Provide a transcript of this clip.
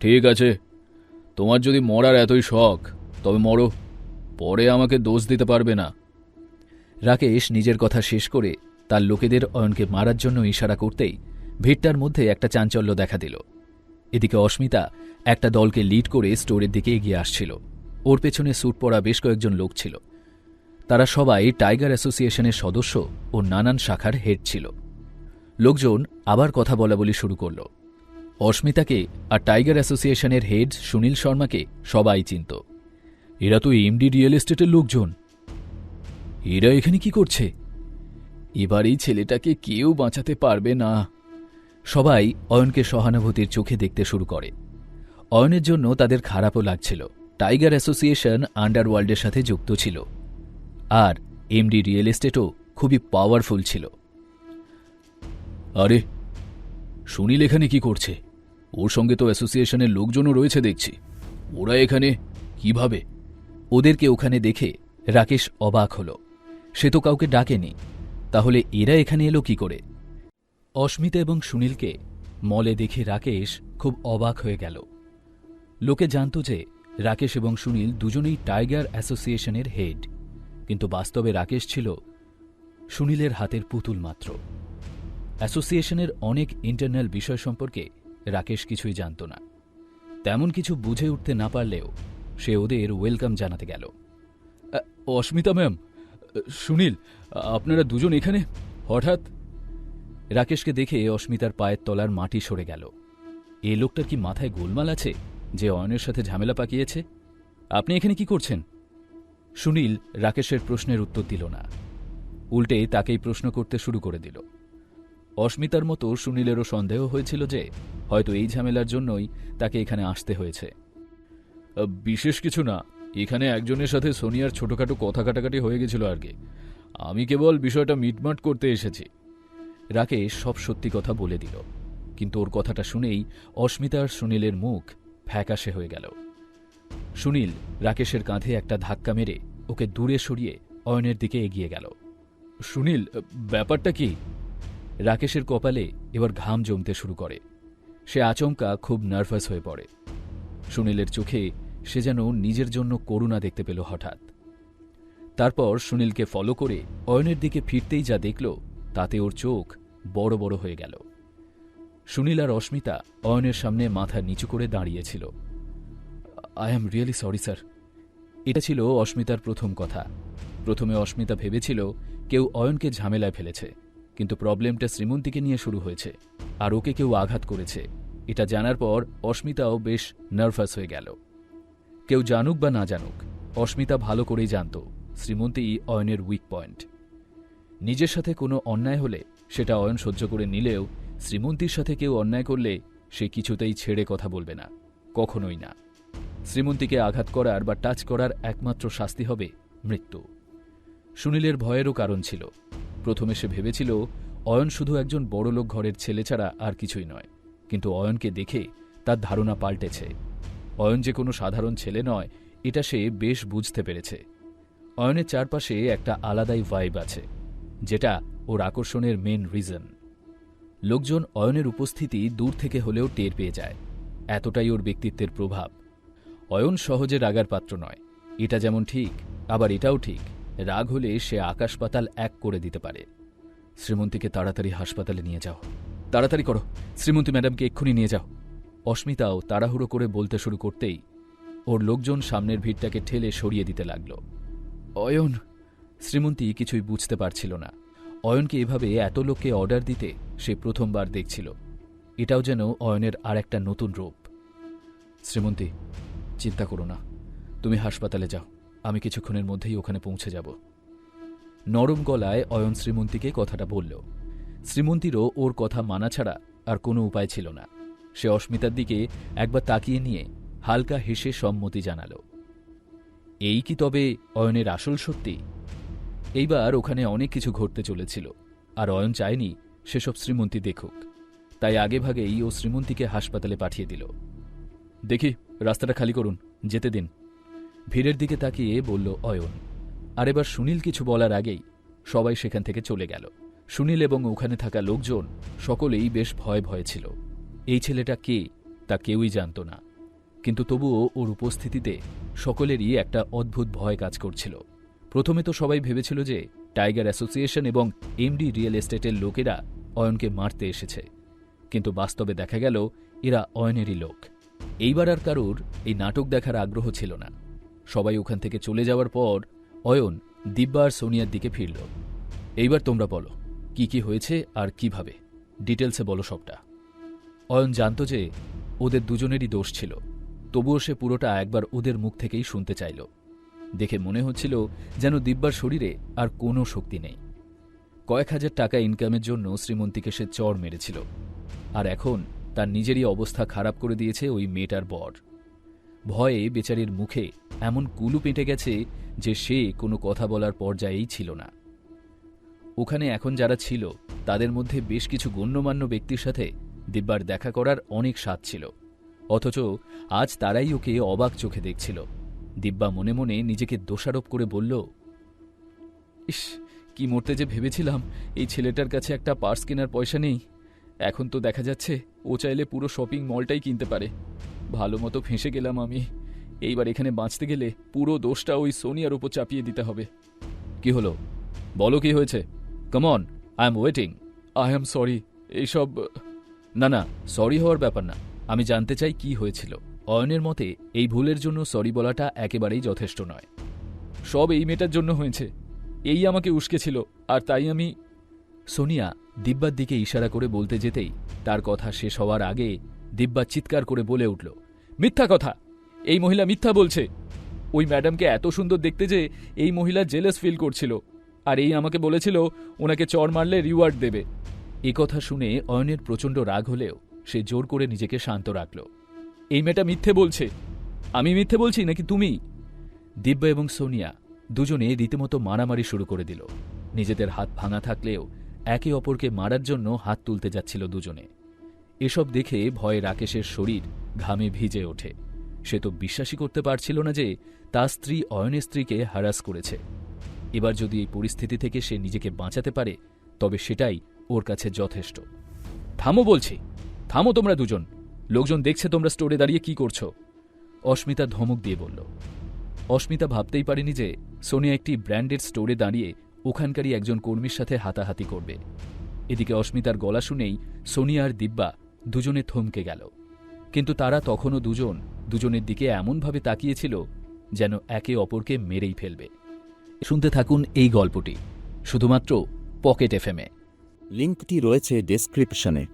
ঠিক আছে। তোমার যদি মরার এতই শখ, তবে মরো। পরে আমাকে দোষ দিতে পারবে না। রাকেশ নিজের কথা শেষ করে তার লোকেদের অয়নকে মারার জন্য ইশারা করতেই ভিড়টার মধ্যে একটা চাঞ্চল্য দেখা দিল। এদিকে অস্মিতা একটা দলকে লিড করে স্টোরের দিকে এগিয়ে আসছিল। ওর পেছনে স্যুট পরা বেশ কয়েকজন লোক ছিল। তারা সবাই টাইগার অ্যাসোসিয়েশনের সদস্য ও নানান শাখার হেড ছিল। লোকজন আবার কথা বলা বলি শুরু করল। অস্মিতাকে আর টাইগার অ্যাসোসিয়েশনের হেড সুনীল শর্মাকে সবাই চিনত। এরা তো এমডি রিয়েল এস্টেটের লোকজন। এরা এখানে কি করছে? এবার এই ছেলেটাকে কেউ বাঁচাতে পারবে না। সবাই অয়নকে সহানুভূতির চোখে দেখতে শুরু করে। অয়নের জন্য তাদের খারাপও লাগছিল। টাইগার অ্যাসোসিয়েশন আন্ডারওয়ার্ল্ডের সাথে যুক্ত ছিল। আর এমডি রিয়েল এস্টেটও খুবই পাওয়ারফুল ছিল। আরে, সুনীল এখানে কি করছে? ওর সঙ্গে তো অ্যাসোসিয়েশনের লোকজনও রয়েছে দেখছি। ওরা এখানে কীভাবে? ওদেরকে ওখানে দেখে রাকেশ অবাক হল। সে তো কাউকে ডাকেনি। তাহলে এরা এখানে এলো কি করে? অস্মিতা এবং সুনীলকে মলে দেখে রাকেশ খুব অবাক হয়ে গেল। লোকে জানত যে রাকেশ এবং সুনীল দুজনেই টাইগার অ্যাসোসিয়েশনের হেড। কিন্তু বাস্তবে রাকেশ ছিল সুনীলের হাতের পুতুল মাত্র। অ্যাসোসিয়েশনের অনেক ইন্টারনাল বিষয় সম্পর্কে রাকেশ কিছুই জানত না। তেমন কিছু বুঝে উঠতে না পারলেও সে ওদের ওয়েলকাম জানাতে গেল। অস্মিতা ম্যাম, সুনীল, আপনারা দুজন এখানে? হঠাৎ? রাকেশকে দেখে অস্মিতার পায়ের তলার মাটি সরে গেল। এ লোকটার কি মাথায় গোলমাল আছে যে অয়নের সাথে ঝামেলা পাকিয়েছে? আপনি এখানে কি করছেন? সুনীল রাকেশের প্রশ্নের উত্তর দিল না। উল্টে তাকেই প্রশ্ন করতে শুরু করে দিল। অস্মিতার মতো সুনীলেরও সন্দেহ হয়েছিল যে হয়তো এই ঝামেলার জন্যই তাকে এখানে আসতে হয়েছে। বিশেষ কিছু না, এখানে একজনের সাথে সোনিয়ার ছোটখাটো কথা কাটাকাটি হয়ে গেছিল আর কি। আমি কেবল বিষয়টা মিটমাট করতে এসেছি। রাকেশ সব সত্যি কথা বলে দিল, কিন্তু ওর কথাটা শুনেই অস্মিতার সুনীলের মুখ ফ্যাকাশে হয়ে গেল। সুনীল রাকেশের কাঁধে একটা ধাক্কা মেরে ওকে দূরে সরিয়ে অয়নের দিকে এগিয়ে গেল। সুনীল, ব্যাপারটা কি? রাকেশের কপালে এবার ঘাম জমতে শুরু করে। সে আচমকা খুব নার্ভাস হয়ে পড়ে। সুনীলের চোখে সে যেন নিজের জন্য করুণা দেখতে পেল হঠাৎ। তারপর সুনীলকে ফলো করে অয়নের দিকে ফিরতেই যা দেখল, তাতে ওর চোখ বড় বড় হয়ে গেল। সুনীল আর অস্মিতা অয়নের সামনে মাথা নিচু করে দাঁড়িয়েছিল। I am really sorry, sir. এটা ছিল অস্মিতার প্রথম কথা। প্রথমে অস্মিতা ভেবেছিল কেউ অয়নকে ঝামেলায় ফেলেছে। কিন্তু প্রবলেমটা শ্রীমন্তীকে নিয়ে শুরু হয়েছে, আর ওকে কেউ আঘাত করেছে। এটা জানার পর অস্মিতাও বেশ নার্ভাস হয়ে গেল। কেউ জানুক বা না জানুক, অস্মিতা ভালো করেই জানত শ্রীমন্তী অয়নের উইক পয়েন্ট নিজের সাথে কোনো অন্যায় হলে সেটা অয়ন সহ্য করে নিলেও শ্রীমন্তীর সাথে কেউ অন্যায় করলে সে কিছুতেই ছেড়ে কথা বলবে না, কখনোই না। শ্রীমন্তীকে আঘাত করার বা টাচ করার একমাত্র শাস্তি হবে মৃত্যু। সুনীলের ভয়েরও কারণ ছিল। প্রথমে সে ভেবেছিল, অয়ন শুধু একজন বড়লোক ঘরের ছেলে ছাড়া আর কিছুই নয়। কিন্তু অয়নকে দেখে তার ধারণা পাল্টেছে। অয়ন যে কোনো সাধারণ ছেলে নয়, এটা সে বেশ বুঝতে পেরেছে। অয়নের চারপাশে একটা আলাদাই ভাইব আছে, যেটা ওর আকর্ষণের মেন রিজন লোকজন অয়নের উপস্থিতি দূর থেকে হলেও টের পেয়ে যায়। এতটাই ওর ব্যক্তিত্বের প্রভাব। অয়ন সহজে রাগার পাত্র নয়। এটা যেমন ঠিক, আবার এটাও ঠিক। রাগ হলে সে আকাশ পাতাল এক করে দিতে পারে। শ্রীমন্তীকে তাড়াতাড়ি হাসপাতালে নিয়ে যাও। তাড়াতাড়ি করো। শ্রীমন্তী ম্যাডামকে এক্ষুনি নিয়ে যাও। অস্মিতাও তাড়াহুড়ো করে বলতে শুরু করতেই ওর লোকজন সামনের ভিড়টাকে ঠেলে সরিয়ে দিতে লাগল। অয়ন! শ্রীমন্তী কিছুই বুঝতে পারছিল না। অয়নকে এভাবে এত লোককে অর্ডার দিতে সে প্রথমবার দেখছিল। এটাও যেন অয়নের আর একটা নতুন রূপ। শ্রীমন্তী, চিন্তা করো না। তুমি হাসপাতালে যাও। আমি কিছুক্ষণের মধ্যেই ওখানে পৌঁছে যাব। নরম গলায় অয়ন শ্রীমন্তীকে কথাটা বলল। শ্রীমন্তীরও ওর কথা মানা ছাড়া আর কোনো উপায় ছিল না। সে অস্মিতার দিকে একবার তাকিয়ে নিয়ে হালকা হেসে সম্মতি জানাল। এই কি তবে অয়নের আসল সত্যি? এইবার ওখানে অনেক কিছু ঘটতে চলেছিল, আর অয়ন চায়নি সেসব শ্রীমন্তী দেখুক। তাই আগেভাগেই ও শ্রীমন্তীকে হাসপাতালে পাঠিয়ে দিল। দেখি, রাস্তাটা খালি করুন, যেতে দিন। ভিড়ের দিকে তাকিয়ে বলল, অয়ন, আর এবার সুনীল কিছু বলার আগেই সবাই সেখান থেকে চলে গেল। সুনীল এবং ওখানে থাকা লোকজন সকলেই বেশ ভয় ভয়ে ছিল। এই ছেলেটা কে তা কেউই জানত না। কিন্তু তবুও ওর উপস্থিতিতে সকলেরই একটা অদ্ভুত ভয় কাজ করছিল। প্রথমে তো সবাই ভেবেছিল যে টাইগার অ্যাসোসিয়েশন এবং এমডি রিয়েল এস্টেটের লোকেরা অয়নকে মারতে এসেছে। কিন্তু বাস্তবে দেখা গেল, এরা অয়নেরই লোক। এইবার আর কারোর এই নাটক দেখার আগ্রহ ছিল না। সবাই ওখান থেকে চলে যাওয়ার পর অয়ন, দিব্যা আর সোনিয়ার দিকে ফিরল। এইবার তোমরা বলো, কি কি হয়েছে আর কীভাবে? ডিটেলসে বলো সবটা। অয়ন জানত যে ওদের দুজনেরই দোষ ছিল, তবুও সে পুরোটা একবার ওদের মুখ থেকেই শুনতে চাইল। দেখে মনে হচ্ছিল যেন দিব্যার শরীরে আর কোনো শক্তি নেই। কয়েক হাজার টাকা ইনকামের জন্য শ্রীমন্তীকে সে চর মেরেছিল, আর এখন তার নিজেরই অবস্থা খারাপ করে দিয়েছে ওই মেয়েটার বর। ভয়ে বেচারির মুখে এমন কুলু পেটে গেছে যে সে কোনো কথা বলার পর্যায়েই ছিল না। ওখানে এখন যারা ছিল, তাদের মধ্যে বেশ কিছু গণ্যমান্য ব্যক্তির সাথে দিব্যার দেখা করার অনেক স্বাদ ছিল। অথচ আজ তারাই ওকে অবাক চোখে দেখছিল। দিব্যা মনে মনে নিজেকে দোষারোপ করে বলল, ইস, কি মরতে যে ভেবেছিলাম, এই ছেলেটার কাছে একটা পার্স কেনার পয়সা নেই। এখন তো দেখা যাচ্ছে, ও চাইলে পুরো শপিং মলটাই কিনতে পারে। ভালো মতো ফেঁসে গেলাম আমি। এইবার এখানে বাঁচতে গেলে পুরো দোষটা ওই সোনিয়ার উপর চাপিয়ে দিতে হবে। কি হলো? বলো কি হয়েছে? Come on I am waiting I am sorry এইসব না না সরি হওয়ার ব্যাপার না। আমি জানতে চাই কি হয়েছিল। অয়নের মতে, এই ভুলের জন্য সরি বলাটা একেবারেই যথেষ্ট নয়। সব এই মেয়েটার জন্য হয়েছে। এই আমাকে উস্কেছিল আর তাই আমি সোনিয়া, দিব্যার দিকে ইশারা করে বলতে যেতেই তার কথা শেষ হওয়ার আগে দিব্যা চিৎকার করে বলে উঠল, মিথ্যা কথা! এই মহিলা মিথ্যা বলছে। ওই ম্যাডামকে এত সুন্দর দেখতে যে এই মহিলা জেলাস ফিল করছিল। আর এই আমাকে বলেছিল, ওনাকে চর মারলে রিওয়ার্ড দেবে। এ কথা শুনে অয়নের প্রচণ্ড রাগ হলেও সে জোর করে নিজেকে শান্ত রাখল। এই মেয়েটা মিথ্যে বলছে। আমি মিথ্যে বলছি নাকি তুমি? দিব্যা এবং সোনিয়া দুজনে রীতিমতো মারামারি শুরু করে দিল। নিজেদের হাত ভাঙা থাকলেও একে অপরকে মারার জন্য হাত তুলতে যাচ্ছিল দুজনে। এসব দেখে ভয়ে রাকেশের শরীর ঘামে ভিজে ওঠে। সে তো বিশ্বাসই করতে পারছিল না যে তার স্ত্রী অয়নের স্ত্রীকে হারাস করেছে। এবার যদি এই পরিস্থিতি থেকে সে নিজেকে বাঁচাতে পারে, তবে সেটাই ওর কাছে যথেষ্ট। থামো বলছি, থামো তোমরা দুজন। লোকজন দেখছে তোমরা স্টোরে দাঁড়িয়ে কি করছ। অস্মিতা ধমক দিয়ে বলল, অস্মিতা ভাবতেই পারেনি যে সোনিয়া একটি ব্র্যান্ডেড স্টোরে দাঁড়িয়ে ওখানকারই একজন কর্মীর সাথে হাতাহাতি করবে। এদিকে অস্মিতার গলা শুনেই সোনিয়া আর দিব্যা দুজনে থমকে গেল। কিন্তু তারা তখনও দুজন দুজনের দিকে এমনভাবে তাকিয়েছিল যেন একে অপরকে মেরেই ফেলবে। শুনতে থাকুন এই গল্পটি, শুধুমাত্র পকেট এফএমে লিঙ্কটি রয়েছে ডেসক্রিপশনে।